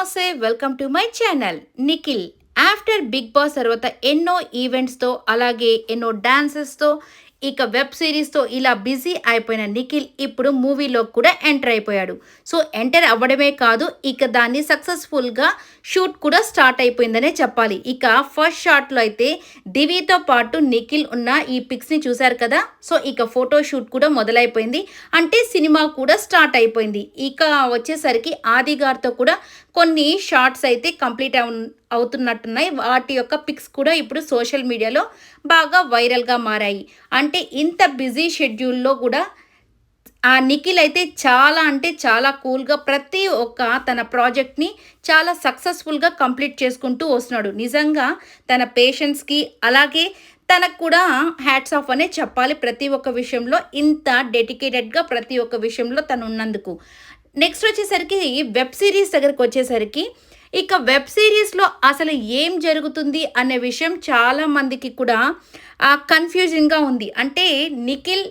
నమస్తే welcome to my channel. Nikhil after Bigg Boss తర్వాత ఎన్నో ఈవెంట్స్తో అలాగే ఎన్నో డాన్సెస్తో ఇక వెబ్ సిరీస్తో ఇలా బిజీ అయిపోయిన నిఖిల్ ఇప్పుడు మూవీలో కూడా ఎంటర్ అయిపోయాడు. సో ఎంటర్ అవ్వడమే కాదు ఇక దాన్ని సక్సెస్ఫుల్గా షూట్ కూడా స్టార్ట్ అయిపోయిందనే చెప్పాలి. ఇక ఫస్ట్ షాట్లో అయితే దివితో పాటు నిఖిల్ ఉన్న ఈ పిక్స్ని చూశారు కదా? సో ఇక ఫోటో షూట్ కూడా మొదలైపోయింది. అంటే సినిమా కూడా స్టార్ట్ అయిపోయింది. ఇక వచ్చేసరికి ఆది గారితో కూడా కొన్ని షార్ట్స్ అయితే కంప్లీట్ అవు అవుతున్నట్టున్నాయి. వాటి యొక్క పిక్స్ కూడా ఇప్పుడు సోషల్ మీడియాలో బాగా వైరల్గా మారాయి. అంటే ఇంత బిజీ షెడ్యూల్లో కూడా ఆ నిఖిల్ అయితే చాలా అంటే చాలా కూల్గా ప్రతి ఒక్క తన ప్రాజెక్ట్ని చాలా సక్సెస్ఫుల్గా కంప్లీట్ చేసుకుంటూ వస్తున్నాడు. నిజంగా తన పేషెంట్స్కి అలాగే తనకు కూడా హ్యాట్స్ ఆఫ్ అనే చెప్పాలి ప్రతి ఒక్క విషయంలో. ఇంత డెడికేటెడ్గా ప్రతి ఒక్క విషయంలో తను ఉన్నందుకు నెక్స్ట్ వచ్చేసరికి వెబ్ సిరీస్ దగ్గరకు వచ్చేసరికి ఇక వెబ్ సిరీస్లో అసలు ఏం జరుగుతుంది అనే విషయం చాలా మందికి కూడా కన్ఫ్యూజింగ్గా ఉంది. అంటే నిఖిల్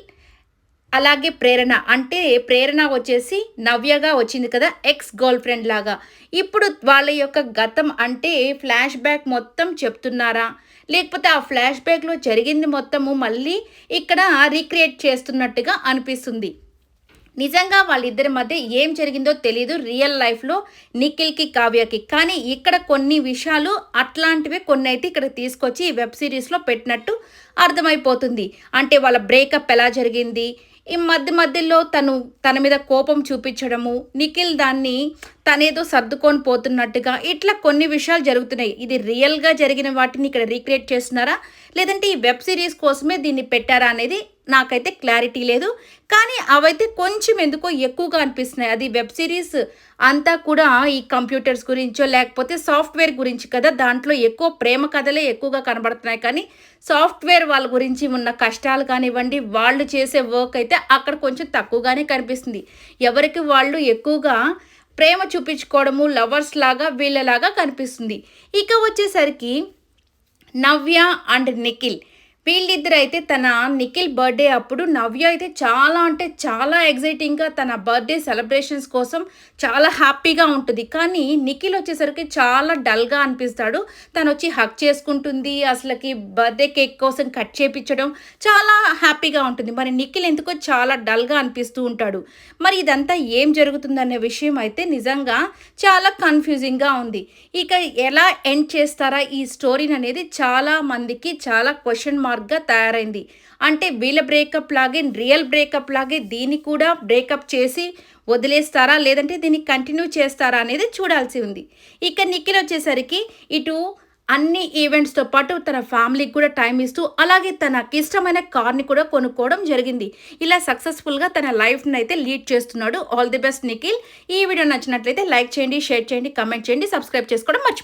అలాగే ప్రేరణ. అంటే ప్రేరణ వచ్చేసి నవ్యగా వచ్చింది కదా ఎక్స్ గర్ల్ ఫ్రెండ్ లాగా. ఇప్పుడు వాళ్ళ యొక్క గతం అంటే ఫ్లాష్ బ్యాక్ మొత్తం చెప్తున్నారా? లేకపోతే ఆ ఫ్లాష్ బ్యాక్లో జరిగింది మొత్తము మళ్ళీ ఇక్కడ రీక్రియేట్ చేస్తున్నట్టుగా అనిపిస్తుంది. నిజంగా వాళ్ళిద్దరి మధ్య ఏం జరిగిందో తెలియదు రియల్ లైఫ్లో నిఖిల్కి కావ్యకి. కానీ ఇక్కడ కొన్ని విషయాలు అట్లాంటివే కొన్ని అయితే ఇక్కడ తీసుకొచ్చి ఈ వెబ్ సిరీస్లో పెట్టినట్టు అర్థమైపోతుంది. అంటే వాళ్ళ బ్రేకప్ ఎలా జరిగింది? ఈ మధ్య మధ్యలో తను తన మీద కోపం చూపించడము నిఖిల్ దాన్ని తనేదో సర్దుకొని పోతున్నట్టుగా ఇట్లా కొన్ని విషయాలు జరుగుతున్నాయి. ఇది రియల్గా జరిగిన వాటిని ఇక్కడ రీక్రియేట్ చేస్తున్నారా? లేదంటే ఈ వెబ్ సిరీస్ కోసమే దీన్ని పెట్టారా అనేది నాకైతే క్లారిటీ లేదు. కానీ అవైతే కొంచెం ఎందుకో ఎక్కువగా అనిపిస్తున్నాయి. అది వెబ్ సిరీస్ అంతా కూడా ఈ కంప్యూటర్స్ గురించో లేకపోతే సాఫ్ట్వేర్ గురించి కదా దాంట్లో ఎక్కువ ప్రేమ కథలే ఎక్కువగా కనబడుతున్నాయి. కానీ సాఫ్ట్వేర్ వాళ్ళ గురించి ఉన్న కష్టాలు కానివ్వండి వాళ్ళు చేసే వర్క్ అయితే అక్కడ కొంచెం తక్కువగానే కనిపిస్తుంది. ఎవరికి వాళ్ళు ఎక్కువగా ప్రేమ చూపించుకోవడము లవర్స్ లాగా వీళ్ళలాగా కనిపిస్తుంది. ఇక వచ్చేసరికి నవ్య అండ్ నిఖిల్. వీళ్ళిద్దరు అయితే తన నిఖిల్ బర్త్డే అప్పుడు నవ్య అయితే చాలా అంటే చాలా ఎగ్జైటింగ్గా తన బర్త్డే సెలబ్రేషన్స్ కోసం చాలా హ్యాపీగా ఉంటుంది. కానీ నిఖిల్ వచ్చేసరికి చాలా డల్గా అనిపిస్తాడు. తను వచ్చి హక్ చేసుకుంటుంది. అసలుకి బర్త్డే కేక్ కోసం కట్ చేపించడం చాలా హ్యాపీగా ఉంటుంది. మరి నిఖిల్ ఎందుకో చాలా డల్గా అనిపిస్తూ ఉంటాడు. మరి ఇదంతా ఏం జరుగుతుందనే విషయం అయితే నిజంగా చాలా కన్ఫ్యూజింగ్గా ఉంది. ఇక ఎలా ఎండ్ చేస్తారా ఈ స్టోరీని అనేది చాలా మందికి చాలా క్వశ్చన్ మార్క్గా తయారైంది. అంటే వీళ్ళ బ్రేకప్ లాగే రియల్ బ్రేకప్ లాగే దీన్ని కూడా బ్రేకప్ చేసి వదిలేస్తారా? లేదంటే దీన్ని కంటిన్యూ చేస్తారా అనేది చూడాల్సి ఉంది. ఇక నిఖిల్ వచ్చేసరికి ఇటు అన్ని ఈవెంట్స్తో పాటు తన ఫ్యామిలీకి కూడా టైం ఇస్తూ అలాగే తనకి ఇష్టమైన కార్ని కూడా కొనుక్కోవడం జరిగింది. ఇలా సక్సెస్ఫుల్గా తన లైఫ్ని అయితే లీడ్ చేస్తున్నాడు. All the best Nikhil. ఈ వీడియో నచ్చినట్లయితే లైక్ చేయండి షేర్ చేయండి కమెంట్ చేయండి సబ్స్క్రైబ్ చేసుకోవడం మర్చిపో